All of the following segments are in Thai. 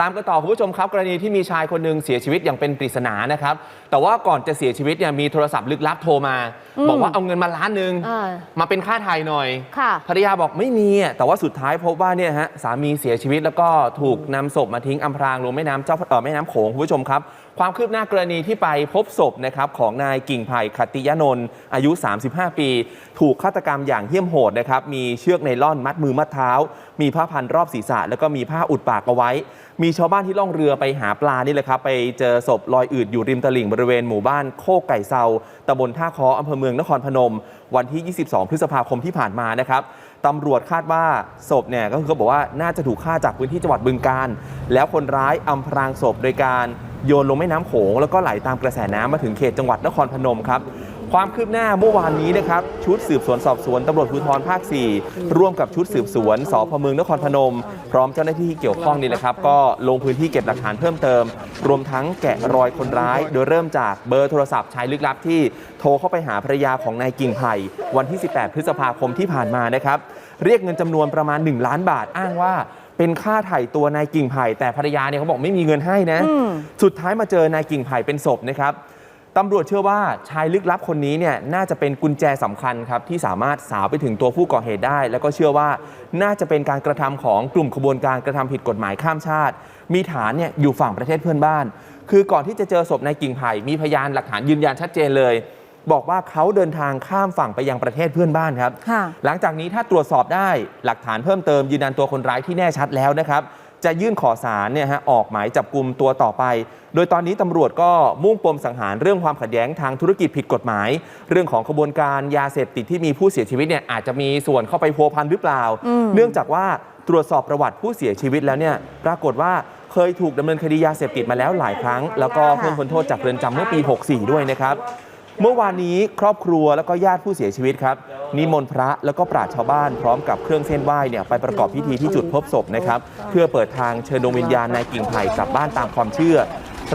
ตามกันต่อคุณผู้ชมครับ กรณีที่มีชายคนหนึ่งเสียชีวิตอย่างเป็นปริศนานะครับแต่ว่าก่อนจะเสียชีวิตเนี่ยมีโทรศัพท์ลึกลับโทรมา บอกว่าเอาเงินมาล้านหนึ่งอ่ามาเป็นค่าไทยหน่อยค่ะภรรยาบอกไม่มีอะแต่ว่าสุดท้ายพบว่าเนี่ยฮะสามีเสียชีวิตแล้วก็ถูกนำศพมาทิ้งอำพรางลงแม่น้ำเจ้าเอ่อแม่น้ำโขงคุณผู้ชมครับ ความคืบหน้ากรณีที่ไปพบศพนะครับของนายกิ่งไผ่ขตติยนนท์อายุ 35 ปี ถูกฆาตกรรมอย่างเหี้ยมโหดนะครับมีเชือกไนล่อนมัดมือมัดเท้า มีผ้าพันรอบศีรษะ แล้วก็มีผ้าอุดปากเอาไว้ มีชาวบ้านที่ล่องเรือไปหาปลานี่แหละครับไปเจอศพลอยอืดอยู่ริมตลิ่งบริเวณหมู่บ้านโคกไก่เซาตำบลท่าคออำเภอเมืองนครพนม วันที่ 22 พฤษภาคมที่ผ่านมานะครับตำรวจคาดว่าศพเนี่ยก็คือเขาบอกว่าน่าจะถูกฆ่าจากพื้นที่จังหวัดบึงการ แล้วคนร้ายอำพรางศพโดยการ โยนลงแม่น้ำโขงแล้วก็ไหลตามกระแสน้ำมาถึงเขตจังหวัดนครพนมครับความคืบหน้าเมื่อวานนี้นะครับชุดสืบสวนสอบสวนตำรวจภูธรภาค 4 ร่วมกับชุดสืบสวนสพเมืองนครพนม พร้อมเจ้าหน้าที่ที่เกี่ยวข้องนี่แหละครับ ก็ลงพื้นที่เก็บหลักฐานเพิ่มเติม รวมทั้งแกะรอยคนร้าย โดยเริ่มจากเบอร์โทรศัพท์ชายลึกลับที่โทรเข้าไปหาภรรยาของนายกิ่งไผ่วันที่ 18 พฤษภาคมที่ผ่านมานะครับเรียกเงินจำนวนประมาณ 1 ล้านบาทอ้างว่า เป็นค่าไถ่ตัวนายกิ่งไผ่แต่ภรรยาเนี่ยเขาบอกไม่มีเงินให้นะอืมสุดท้ายมาเจอนายกิ่งไผ่เป็นศพนะครับตำรวจเชื่อว่าชายลึกลับคนนี้เนี่ยน่าจะเป็นกุญแจสำคัญครับที่สามารถสาวไปถึงตัวผู้ก่อเหตุได้ แล้วก็เชื่อว่าน่าจะเป็นการกระทำของกลุ่มขบวนการกระทำผิดกฎหมายข้ามชาติ มีฐานเนี่ยอยู่ฝั่งประเทศเพื่อนบ้าน คือก่อนที่จะเจอศพนายกิ่งไผ่มีพยานหลักฐานยืนยันชัดเจนเลย บอกว่าเขาเดินทางข้ามฝั่งไปยังประเทศเพื่อนบ้านครับ ค่ะ หลังจากนี้ถ้าตรวจสอบได้หลักฐานเพิ่มเติมยืนยันตัวคนร้ายที่แน่ชัดแล้วนะครับ จะยื่นขอสารเนี่ยฮะออกหมายจับกลุ่มตัวต่อไป โดยตอนนี้ตำรวจก็มุ่งปมสังหารเรื่องความขัดแย้งทางธุรกิจผิดกฎหมาย เรื่องของขบวนการยาเสพติดที่มีผู้เสียชีวิตเนี่ยอาจจะมีส่วนเข้าไปพัวพันหรือเปล่า อืม เนื่องจากว่าตรวจสอบประวัติผู้เสียชีวิตแล้วเนี่ยปรากฏว่าเคยถูกดำเนินคดียาเสพติดมาแล้วหลายครั้ง แล้วก็เพิ่งพ้นโทษจากเรือนจำเมื่อปี 64 ด้วยนะครับ เมื่อวานนี้ครอบครัวแล้วก็ญาติผู้เสียชีวิตครับ นิมนต์พระแล้วก็ปราชชาวบ้านพร้อมกับเครื่องเส้นไหว้เนี่ยไปประกอบพิธีที่จุดพบศพนะครับ เพื่อเปิดทางเชิญดวงวิญญาณนายกิ่งไผ่กลับบ้านตามความเชื่อ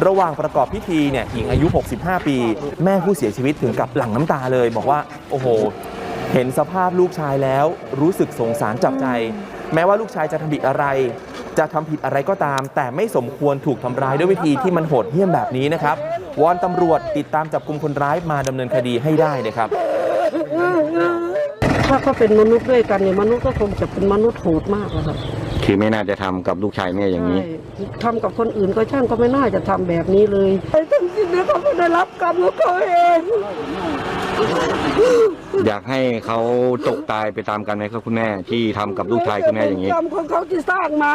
ระหว่างประกอบพิธีเนี่ยหญิงอายุ 65 ปี แม่ผู้เสียชีวิตถึงกับหลั่งน้ำตาเลย บอกว่าโอ้โห เห็นสภาพลูกชายแล้วรู้สึกสงสารจับใจ แม้ว่าลูกชายจะทำผิดอะไร จะทำผิดอะไรก็ตาม แต่ไม่สมควรถูกทำร้ายด้วยวิธีที่มันโหดเหี้ยมแบบนี้นะครับ วอนตำรวจติดตามจับกลุ่มคนร้ายมาดำเนินคดีให้ได้นะครับถ้าเขาเป็นมนุษย์ด้วยกันเนี่ยมนุษย์ก็คงจะเป็นมนุษย์โหดมากแล้วครับคือไม่น่าจะทำกับลูกชายแม่อย่างนี้ ใช่ทำกับคนอื่นก็ช่างก็ไม่น่าจะทำแบบนี้เลยไอ้ทั้งสิ้นเนี่ยเขาไม่ได้รับกรรมของเขาเอง อยากให้เขาตกตายไปตามกันไหมครับคุณแม่ที่ทำกับลูกชายคุณแม่อย่างนี้กรรมของเขาที่สร้างมา